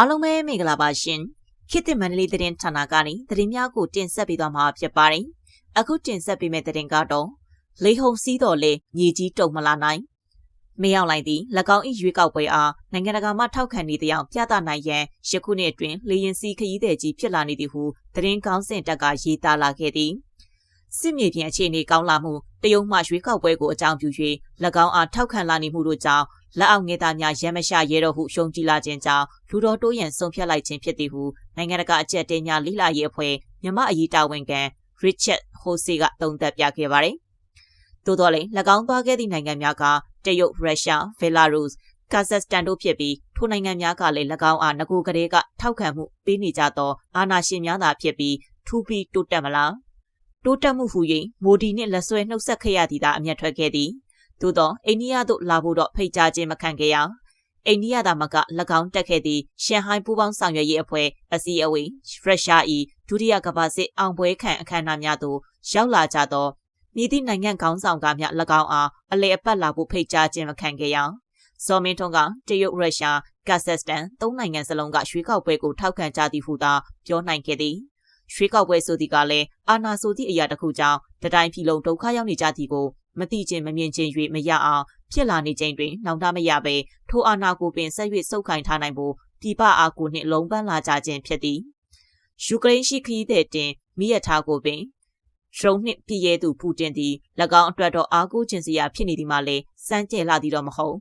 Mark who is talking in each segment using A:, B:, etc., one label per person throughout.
A: အားလုံးပဲမင်္ဂလာပါရှင်ခေတ်သစ်မန္တလေးသတင်းဌာနကနေသတင်းများကိုတင်ဆက်ပေးသွားမှာဖြစ်ပါတယ်အခုတင်ဆက်ပေးမယ့်သတင်းကတော့လေဟုံစည်းတော်လေမြေကြီးတုံမလာနိုင်မရောက်လိုက်သည့်၎င်း၏ရွေးကောက်ပွဲအားနိုင်ငံတကာမှထောက်ခံနေသည့်အောင်ပြသနိုင်ရန်ယခုနှစ်အတွင်းလေရင်စီခရီးသည်ကြီးဖြစ်လာနေသည်ဟုသတင်းကောင်းစင်တက်ကရေးသားလာခဲ့သည် စစ်မြေပြင်အခြေအနေကောင်းလာမှုတရုတ်မှရွေးကောက်ပွဲကိုအကြောင်းပြု၍၎င်းအားထောက်ခံလာနေမှုတို့ကြောင့်လက်အောက်ငယ်သားများရမ်းမရှာရဲတော့ဟုရှုံကြည်လာခြင်းကြောင့်လူတော်တိုးရန်ဆုံးဖြတ်လိုက်ခြင်းဖြစ်သည်ဟုနိုင်ငံတကာအကြက်တဲများလိလာရေးအဖွဲ့မြမအရေးတာဝန်ခံ Richard Hose ကသုံးသပ်ပြခဲ့ပါတယ်။သို့တော်လည်း၎င်းသွားခဲ့သည့်နိုင်ငံများကတရုတ်၊ရုရှား၊ဘယ်လာရုစ်၊ကာဇက်စတန်တို့ဖြစ်ပြီးထိုနိုင်ငံများကလည်း၎င်းအားငကိုကလေးကထောက်ခံမှုပေးနေကြသောအာဏာရှင်များသာဖြစ်ပြီးထူးပြီးတိုးတက်မလား တိုးတက်မှုဟူ၍မိုဒီနှင့်လက်ဆွဲနှုတ်ဆက်ခဲ့ရသည်သာအမျက်ထွက်ခဲ့သည်သို့သောအိန္ဒိယသို့လာဖို့တော့ဖိတ်ကြားခြင်းမခံခဲ့ရအိန္ဒိယသာမက၎င်းတက်ခဲ့သည့်ရှန်ဟိုင်းပူးပေါင်းဆောင်ရွက်ရေးအဖွဲ့အစည်းအဝေးရုရှား၏ဒုတိယကမ္ဘာစစ်အောင်ပွဲခံအခမ်းအနားများသို့ရောက်လာကြသောမြည်သည့်နိုင်ငံခေါင်းဆောင်ကများ၎င်းအားအလေအပတ်လာဖို့ဖိတ်ကြားခြင်းမခံခဲ့ရဇော်မင်းထွန်းကတရုတ်ရုရှားကာဇက်စတန်သုံးနိုင်ငံစလုံးကရွှေကောက်ပွဲကိုထောက်ခံကြသည်ဟုသာပြောနိုင်ခဲ့သည် ရွှေကောက်ပွဲဆိုသည်ကလည်းအာနာဆိုသည့်အရာတစ်ခုကြောင့်တတိုင်းပြည်လုံးဒုက္ခရောက်နေကြသည်ကိုမသိခြင်းမမြင်ခြင်း၍မရအောင်ဖြစ်လာနေခြင်းတွင်နောင်တမရပဲထိုအာနာကိုပင်ဆက်၍စုပ်ကိုင်ထားနိုင်ဖို့ပြပအားကိုနှင့်လုံးပန်းလာကြခြင်းဖြစ်သည်ယူကရိန်းရှိခရီးသည်တင်မိရထားကိုပင်ရုံနှင့်ပြည်ရဲသူပူတင်သည်၎င်းအတွက်တော့အားကိုးခြင်းစရာဖြစ်နေသည်မှလည်းစမ်းကြဲလာသည်တော့မဟုတ်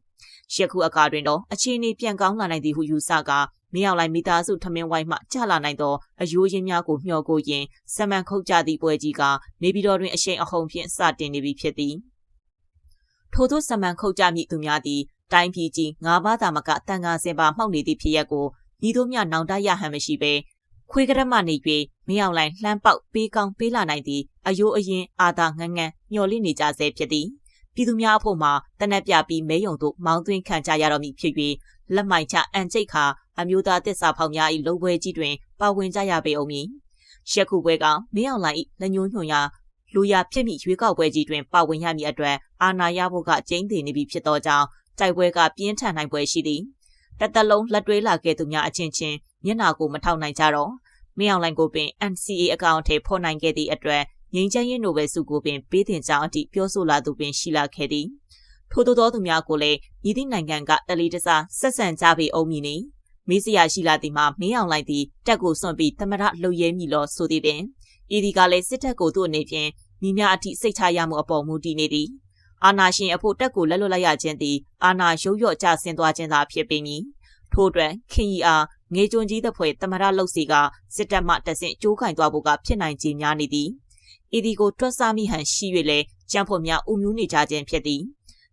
A: ယခုအခါတွင်တော့အခြေအနေပြန်ကောင်းလာနိုင်သည်ဟုယူဆကမင်းအောင်လိုက်မိသားစုထမင်းဝိုင်းမှကျလာနိုင်သောအယိုးရင်းများကိုမျှော်ကိုရင်စမန်ခုတ်ကြသည့်ပွဲကြီးကနေပြည်တော်တွင်အရှိန်အဟုန်ဖြင့်စတင်နေပြီဖြစ်သည်ထို့သောစမန်ခုတ်ကြမည့်သူများသည်တိုင်းပြည်ကြီးငါးပါးသာမကတန်ခါစင်ပါမှောက်နေသည့်ဖြစ်ရက်ကိုဤတို့မျှနောင်တရဟန်မရှိဘဲခွေးကရမနေ၍မင်းအောင်လိုက်လှမ်းပေါက်ပေးကောင်းပေးလာနိုင်သည့်အယိုးအရင်အာသာငန်းငန်းမျော်လင့်နေကြဆဲဖြစ်သည် ပြည်သူများအဖို့မှာတနက်ပြပြီးမဲယုံတို့မောင်းသွင်းခံကြရတော့မည်ဖြစ်၍လက်မိုက်ချအန်ကျိတ်ခါအမျိုးသားတစ္ဆာဖောင်များ၏လုံပွဲကြီးတွင်ပါဝင်ကြရပေအောင်မည်ရှက်ခုပွဲကမင်းအောင်လိုင်၏လက်ညှိုးညွှန်ရာလူရဖြစ်မိရွေးကောက်ပွဲကြီးတွင်ပါဝင်ရမည်အတွက်အာဏာရဖို့ကကျင်းတည်နေပြီဖြစ်သောကြောင့်တိုက်ပွဲကပြင်းထန်နိုင်ပွဲရှိသည်တသက်လုံးလက်တွဲလာခဲ့သူများအချင်းချင်းမျက်နာကိုမထောက်နိုင်ကြတော့မင်းအောင်လိုင်ကိုပင် NCA အကောင့်ထဲဖော်နိုင်ခဲ့သည့်အတွက် ငင်းချမ်းရေးနိုဘယ်ဆုကိုပင်ပေးတင်ကြောင်းအထိပြောဆိုလာသူပင်ရှိလာခဲ့သည်ထို့သောသူများကိုလည်းဤသည့်နိုင်ငံကတလီတစားဆက်ဆံကြပေအောင်မည်နီမေးစရာရှိလာသည်မှာမင်းအောင်လိုက်သည်တက်ကိုစွန့်ပြီးသမရလှုပ်ရဲမိလောဆိုသည်ပင်ဤဒီကလည်းစစ်တပ်ကိုသူ့အနေဖြင့်မိများအထိစိတ်ချရမှုအပေါ်မူတည်နေသည်အာနာရှင်အဖို့တက်ကိုလက်လွတ်လိုက်ရခြင်းသည်အာနာရုပ်ရော့ကျဆင်းသွားခြင်းသာဖြစ်ပေမည်ထို့အတွက်ခင်ကြီးအားငေကျွန်းကြီးသဖွယ်သမရလှုပ်စီကစစ်တပ်မှတဆင့်ကြိုးကင်သွားဖို့ကဖြစ်နိုင်ခြင်းများနေသည် ဤဒီကိုတွက်ဆမိဟန်ရှိ၍လဲကြံဖို့များဥမျိုးနေကြခြင်းဖြစ်သည်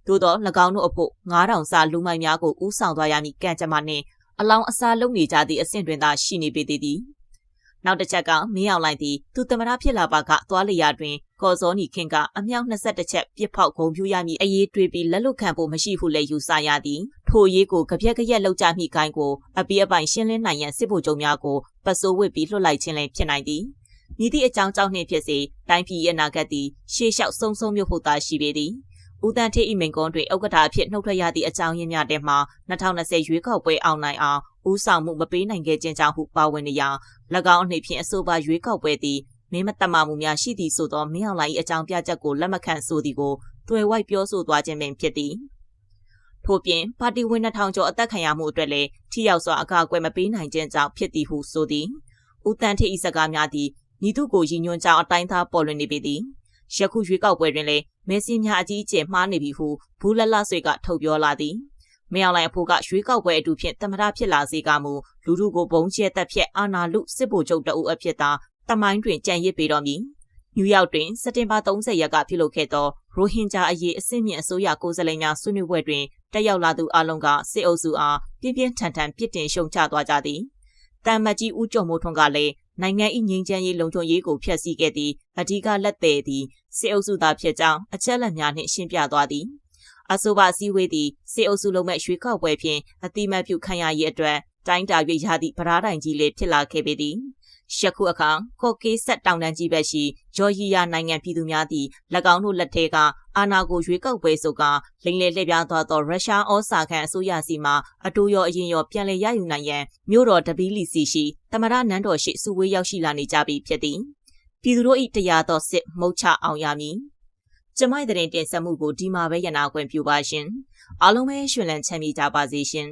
A: သို့သော၎င်းတို့အဖို့9000စာလူမိုက်များကိုဥဆောင်သွားရမည်ကံကြမ္မာနှင့်အလောင်းအစားလုံးနေကြသည့်အဆင့်တွင်သာရှိနေပေသေးသည်နောက်တစ်ချက်ကမင်းအောင်လိုက်သည်သူသမရဖြစ်လာပါကသွားလျာတွင်ကော်စောနီခင်ကအမြောက်22ချက်ပြစ်ဖောက်ဂုံပြူရမည်အရေးတွေးပြီးလက်လွတ်ခံဖို့မရှိဟုလည်းယူဆရသည်ထိုရေးကိုကြပြက်ကြက်လောက်ကြမိကိုင်းကိုအပီးအပိုင်ရှင်းလင်းနိုင်ရန်စစ်ဗိုလ်ချုပ်များကိုပတ်စိုးဝစ်ပြီးလွှတ်လိုက်ခြင်းလည်းဖြစ်နိုင်သည် မြည်သည့်အကြောင်းကြောင့်နှင့်ဖြစ်စေတိုင်းပြည်ရဲ့နာဂတ်သည်ရှေးလျှောက်ဆုံးဆုံးမြို့ဖို့သာရှိပေသည်ဦးတန်းထေးဤမိန်ကွန်းတွင်ဥက္ကဋ္ဌအဖြစ်နှုတ်ထွက်ရသည့်အကြောင်းရင်းများထဲမှ2020ရွေးကောက်ပွဲအောင်နိုင်အောင်ဦးဆောင်မှုမပေးနိုင်ခဲ့ခြင်းကြောင့်ဟုပါဝင်နေရာ၎င်းအနေဖြင့်အဆိုပါရွေးကောက်ပွဲသည်မင်းမတမမှုများရှိသည်ဆိုသောမင်းအောင်လိုင်၏အကြောင်းပြချက်ကိုလက်မခံဆိုသည်ကိုတွယ်ဝိုက်ပြောဆိုသွားခြင်းပင်ဖြစ်သည်ထို့ပြင်ပါတီဝင်2000ကျော်အသက်ခံရမှုအတွက်လည်းထိရောက်စွာအကာအကွယ်မပေးနိုင်ခြင်းကြောင့်ဖြစ်သည်ဟုဆိုသည်ဦးတန်းထေးဤစကားများသည် ညီသူကိုရည်ညွှန်းကြောင်းအတိုင်းသားပေါ်လွင်နေပေသည်ယခုရွေးကောက်ပွဲတွင်လည်းမဲဆီများအကြီးအကျယ်မှားနေပြီဟုဘူးလလဆွေကထုတ်ပြောလာသည်မယောင်လိုက်အဖိုးကရွေးကောက်ပွဲအတူဖြင့်တမရဖြစ်လာစေကမူလူထုကိုဘုံကျဲတက်ဖြက်အာနာလူစစ်ဗိုလ်ချုပ်တအုပ်အဖြစ်သာတမိုင်းတွင်ကြံရစ်ပေတော်မူနယူးယောက်တွင်စက်တင်ဘာ30ရက်ကပြုလုပ်ခဲ့သောရိုဟင်ဂျာအရေးအစစ်မြင့်အစိုးရကိုယ်စားလှယ်များဆွေးနွေးပွဲတွင်တက်ရောက်လာသူအလုံးကစစ်အုပ်စုအားပြင်းပြင်းထန်ထန်ပြစ်တင်ရှုံချသွားကြသည်တမ်မတ်ကြီးဦးကျော်မိုးထွန်းကလည်း နိုင်ငံ၏ငြိမ်းချမ်းရေးလုံခြုံရေးကိုဖျက်ဆီးခဲ့သည့်အဓိကလက်သည်သည်စစ်အုပ်စုသားဖြစ်ကြောင်းအချက်လက်များနှင့်ရှင်းပြသွားသည်အဆိုပါစည်းဝေးသည့်စစ်အုပ်စုလုံးမဲ့ရွှေကောက်ပွဲဖြင့်အတိမတ်ပြုခံရရေးအတွက်တိုင်းတာ၍ရသည့်ဗရားတိုင်ကြီးလေးဖြစ်လာခဲ့ပေသည် ယခုအခါကော့ကေးဆက်တောင်တန်းကြီးဘက်ရှိဂျော်ဂျီယာနိုင်ငံပြည်သူများသည်၎င်းတို့လက်ထက်ကအာနာကိုရွေးကောက်ပွဲဆိုကလိမ်လည်လှည့်ပြားသွားသောရုရှားဩစာခံအစိုးရစီမှအတူရောအရင်ရောပြန်လည်ရယူနိုင်ရန်မြို့တော်တပီလီစီရှိတမရနန်းတော်ရှိစုဝေးရောက်ရှိလာနေကြပြီဖြစ်သည်ပြည်သူတို့၏တရားတော်စစ်မှုတ်ချအောင်ရမည်ကျမိုက်တဲ့တင်ဆက်မှုကိုဒီမှာပဲရနာခွင့်ပြုပါရှင်အားလုံးပဲရှင်လန်းချမ်းမြေ့ကြပါစေရှင်